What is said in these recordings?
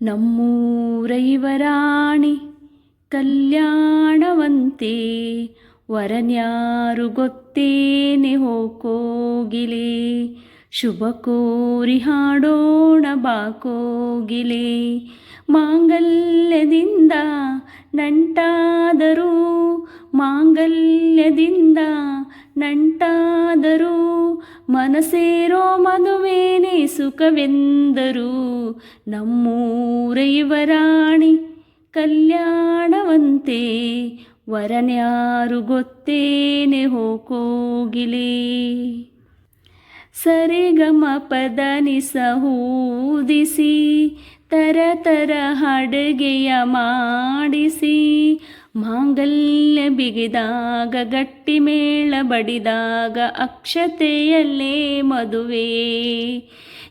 ನಮ್ಮೂರೈವರಾಣಿ ಕಲ್ಯಾಣವಂತೆ ವರನ್ಯಾರು ಗೊತ್ತೇನೆ ಹೋಕೋಗಿಲೆ. ಶುಭ ಕೋರಿ ಹಾಡೋಣ ಬಾಕೋಗಿಲೆ ಮಾಂಗಲ್ಯದಿಂದ ನಂಟಾದರೂ ಮಾಂಗಲ್ಯದಿಂದ ನಂಟಾದರೂ ಮನಸೇರೋ ಮದುವೇನೆ ಸುಖವೆಂದರು ನಮ್ಮೂರೈವರಾಣಿ ಕಲ್ಯಾಣವಂತೆ ವರನ್ಯಾರು ಗೊತ್ತೇನೆ ಹೋಕೋಗಿಲೆ. ಸರಿಗಮ ಪದ ನಿಸಹೂದಿಸಿ ತರ ತರ ಅಡುಗೆಯ ಮಾಡಿಸಿ ಮಾಂಗಲ್ಯ ಬಿಗಿದಾಗ, ಗಟ್ಟಿ ಮೇಳ ಬಡಿದಾಗ, ಅಕ್ಷತೆಯಲ್ಲೇ ಮದುವೆ.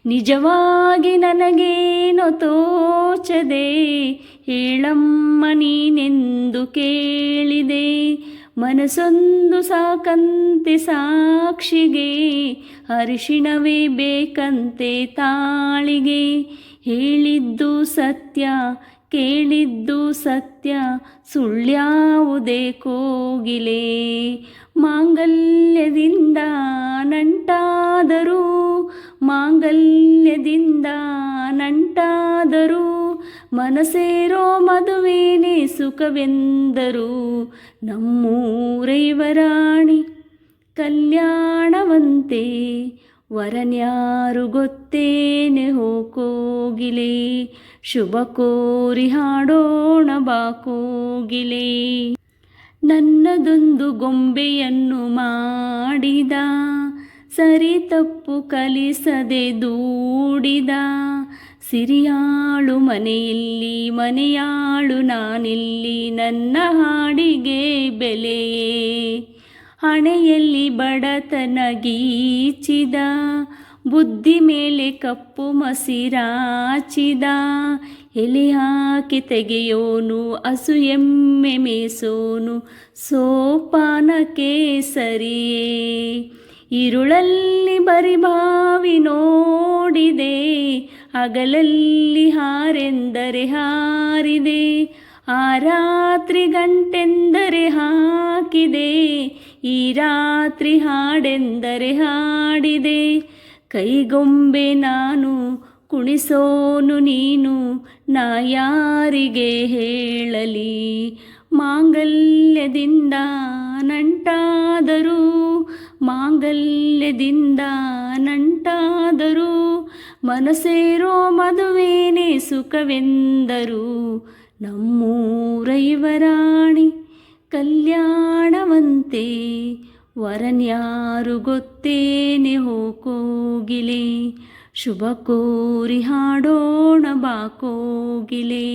ನಿಜವಾಗಿ ನನಗೇನು ತೋಚದೆ, ಹೇಳಮ್ಮ ನೀನೆಂದು ಕೇಳಿದೆ. ಮನಸ್ಸೊಂದು ಸಾಕಂತೆ ಸಾಕ್ಷಿಗೆ, ಅರಿಶಿಣವೇ ಬೇಕಂತೆ ತಾಳಿಗೆ. ಹೇಳಿದ್ದು ಸತ್ಯ ಕೇಳಿದ್ದು ಸತ್ಯ ಸುಳ್ಳ್ಯಾವುದೇ ಕೋಗಿಲೆ. ಮಾಂಗಲ್ಯದಿಂದ ನಂಟಾದರೂ ಮಾಂಗಲ್ಯದಿಂದ ನಂಟಾದರೂ ಮನಸೇರೋ ಮದುವೇನೆ ಸುಖವೆಂದರು ನಮ್ಮೂರೈವರಾಣಿ ಕಲ್ಯಾಣವಂತೆ ವರನ್ಯಾರು ಗೊತ್ತೇನೆ ಹೋಕೋಗಿಲೆ ಶುಭ ಕೋರಿ ಹಾಡೋಣ ಬಾಕೋಗಿಲೆ ನನ್ನದೊಂದು ಗೊಂಬೆಯನ್ನು ಮಾಡಿದ, ಸರಿ ತಪ್ಪು ಕಲಿಸದೆ ದೂಡಿದ, ಸಿರಿಯಾಳು ಮನೆಯಲ್ಲಿ, ಮನೆಯಾಳು ನಾನಿಲ್ಲಿ, ನನ್ನ ಹಾಡಿಗೆ ಬೆಲೆಯೇ. ಹಣೆಯಲ್ಲಿ ಬಡತನ ಗೀಚಿದ ಬುದ್ಧಿ ಮೇಲೆ ಕಪ್ಪು ಮಸಿರಾಚಿದ, ಎಲೆ ಹಾಕಿ ತೆಗೆಯೋನು, ಹಸು ಎಮ್ಮೆ ಮೇಸೋನು ಸೋಪಾನಕ್ಕೆ ಸರಿಯೇ ಇರುಳಲ್ಲಿ ಬರಿಬಾವಿ ನೋಡಿದೆ ಅಗಲಲ್ಲಿ ಹಾರೆಂದರೆ ಹಾರಿದೆ, ಆ ರಾತ್ರಿ ಗಂಟೆಂದರೆ ಹಾಕಿದೆ ಈ ರಾತ್ರಿ ಹಾಡೆಂದರೆ ಹಾಡಿದೆ. ಕೈಗೊಂಬೆ ನಾನು ಕುಣಿಸೋನು ನೀನು, ನಾ ಯಾರಿಗೆ ಹೇಳಲಿ? ಮಾಂಗಲ್ಯದಿಂದ ನಂಟಾದರೂ ಮಾಂಗಲ್ಯದಿಂದ ನಂಟಾದರೂ, ಮನಸೇರೋ ಮದುವೇನೆ ಸುಖವೆಂದರು ನಮ್ಮೂರೈವರಾಣಿ ಕಲ್ಯಾಣವಂತೆ ವರನ್ಯಾರು ಗೊತ್ತೇನೆ ಹೋಕೋಗಿಲೆ. ಶುಭ ಕೋರಿ ಹಾಡೋಣ ಬಾಕೋಗಿಲೆ.